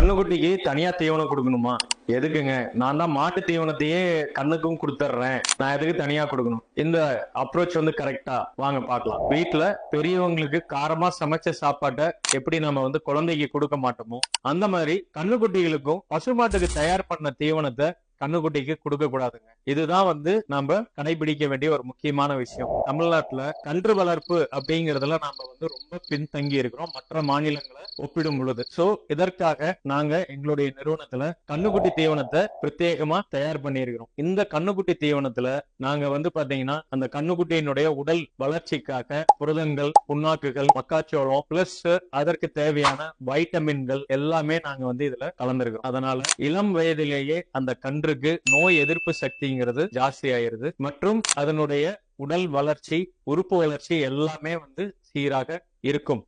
கண்ணுக்குட்டிக்கு தனியா தீவனம் கொடுக்கணுமா? எதுக்குங்க? நான் தான் மாட்டு தீவனத்தையே கண்ணுக்கும் கொடுத்துட்றேன் நான் எதுக்கு தனியா கொடுக்கணும்? இந்த அப்ரோச் வந்து கரெக்டா வாங்க பார்க்கலாம். வீட்டுல பெரியவங்களுக்கு காரமா சமைச்ச சாப்பாட்டை எப்படி நம்ம வந்து குழந்தைக்கு கொடுக்க மாட்டோமோ அந்த மாதிரி கண்ணுக்குட்டிகளுக்கும் பசுமாட்டுக்கு தயார் பண்ண தீவனத்தை கண்ணுக்குட்டிக்கு கொடுக்க கூடாதுங்க. இதுதான் வந்து நம்ம கடைபிடிக்க வேண்டிய ஒரு முக்கியமான விஷயம். தமிழ்நாட்டுல கன்று வளர்ப்பு அப்படிங்கறதுல நாம வந்து ரொம்ப பின்தங்கி இருக்கிறோம். மற்ற மாநிலங்களை ஒப்பிடும் பொழுது. சோ இதற்காக நாங்க எங்களுடைய நிறுவனத்துல கண்ணுக்குட்டி தீவனத்தை பிரத்யேகமா தயார் பண்ணியிருக்கிறோம். இந்த கண்ணுக்குட்டி தீவனத்துல நாங்க வந்து பாத்தீங்கன்னா அந்த கண்ணுக்குட்டியினுடைய உடல் வளர்ச்சிக்காக புரதங்கள் புண்ணாக்குகள் மக்காச்சோளம் பிளஸ் அதற்கு தேவையான வைட்டமின்கள் எல்லாமே நாங்க வந்து இதுல கலந்துருக்கோம் அதனால இளம் வயதிலேயே அந்த கன்று கன்றுக்கு நோய் எதிர்ப்பு சக்திங்கிறது ஜாஸ்தி ஆயிருது மற்றும் அதனுடைய உடல் வளர்ச்சி உறுப்பு வளர்ச்சி எல்லாமே வந்து சீராக இருக்கும்.